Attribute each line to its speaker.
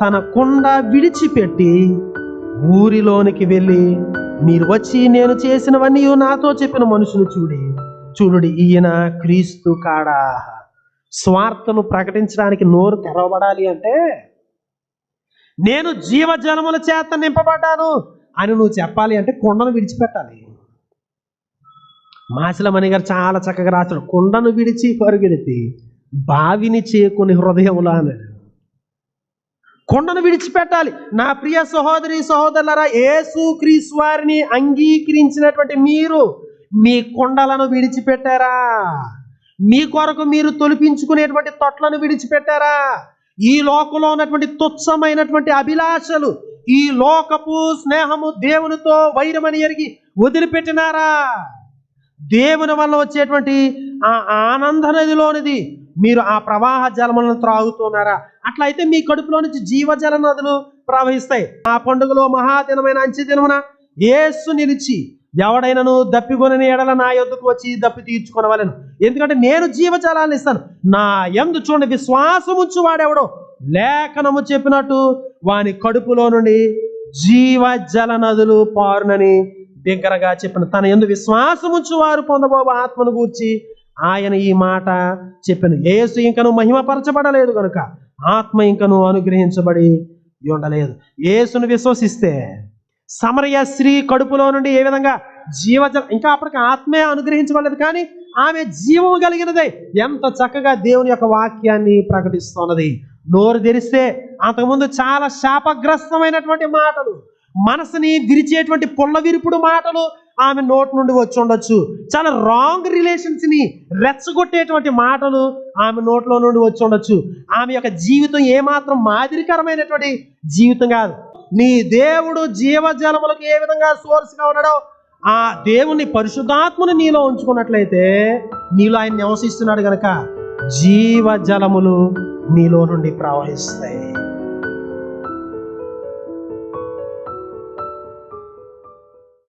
Speaker 1: తన కుండ విడిచిపెట్టి ఊరిలోనికి వెళ్ళి మీరు వచ్చి నేను చేసినవన్నీ నాతో చెప్పిన మనుషులు చూడి చూడుడి ఈయన క్రీస్తు కాడా? స్వార్థను ప్రకటించడానికి నోరు తెరవబడాలి అంటే నేను జీవజలముల చేత నింపబడ్డాను అని నువ్వు చెప్పాలి అంటే కుండను విడిచిపెట్టాలి. మాచిలమణి గారు చాలా చక్కగా రాశాడు కుండను విడిచి పరుగెడితి బావిని చేకుని హృదయములా అన్నాడు. కొండను విడిచిపెట్టాలి. నా ప్రియ సహోదరి సహోదరులరా ఏసు క్రీస్ వారిని అంగీకరించినటువంటి మీరు మీ కొండలను విడిచిపెట్టారా? మీ కొరకు మీరు తొలిపించుకునేటువంటి తొట్లను విడిచిపెట్టారా? ఈ లోకంలో ఉన్నటువంటి తుచ్చమైనటువంటి అభిలాషలు ఈ లోకపు స్నేహము దేవునితో వైరమని ఎరిగి వదిలిపెట్టినారా? దేవుని వల్ల వచ్చేటువంటి ఆ ఆనంద నదిలోనిది. మీరు ఆ ప్రవాహ జలములను త్రాగుతున్నారా? అట్లయితే మీ కడుపులో నుంచి జీవజల నదులు ప్రవహిస్తాయి. ఆ పండుగలో మహాదినమైన అంచె దినమున ఏసు నిలిచి ఎవడైనను దప్పికొనని ఎడల నా యొద్దకు వచ్చి దప్పి తీర్చుకొనవలను. ఎందుకంటే నేను జీవజలాన్ని ఇస్తాను. నా ఎందు చూడండి విశ్వాసముచ్చు వాడెవడో. లేఖనము చెప్పినట్టు వాని కడుపులో నుండి జీవజల నదులు పారునని బిగ్గరగా చెప్పిన తన ఎందు విశ్వాసముచ్చు వారు పొందబోబు ఆత్మను గూర్చి ఆయన ఈ మాట చెప్పిన యేసు ఇంకను మహిమపరచబడలేదు కనుక ఆత్మ ఇంకను అనుగ్రహించబడి ఉండలేదు. యేసును విశ్వసిస్తే సమరయ స్త్రీ కడుపులో నుండి ఏ విధంగా జీవజల ఇంకా అప్పటికి ఆత్మే అనుగ్రహించబడలేదు కానీ ఆమె జీవము కలిగినదే ఎంత చక్కగా దేవుని యొక్క వాక్యాన్ని ప్రకటిస్తున్నది. నోరు తెరిస్తే అంతకుముందు చాలా శాపగ్రస్తమైనటువంటి మాటలు మనసుని విరిచేటువంటి పుల్లవిరుపుడు మాటలు ఆమె నోటి నుండి వచ్చి ఉండొచ్చు. చాలా రాంగ్ రిలేషన్స్ని రెచ్చగొట్టేటువంటి మాటలు ఆమె నోట్లో నుండి వచ్చి ఉండొచ్చు. ఆమె యొక్క జీవితం ఏమాత్రం మాదిరికరమైనటువంటి జీవితం కాదు. నీ దేవుడు జీవజలములకు ఏ విధంగా సోర్స్గా ఉన్నాడో ఆ దేవుని పరిశుద్ధాత్మను నీలో ఉంచుకున్నట్లయితే నీలో ఆయన నివసిస్తున్నాడు గనక జీవజలములు నీలో నుండి ప్రవహిస్తాయి.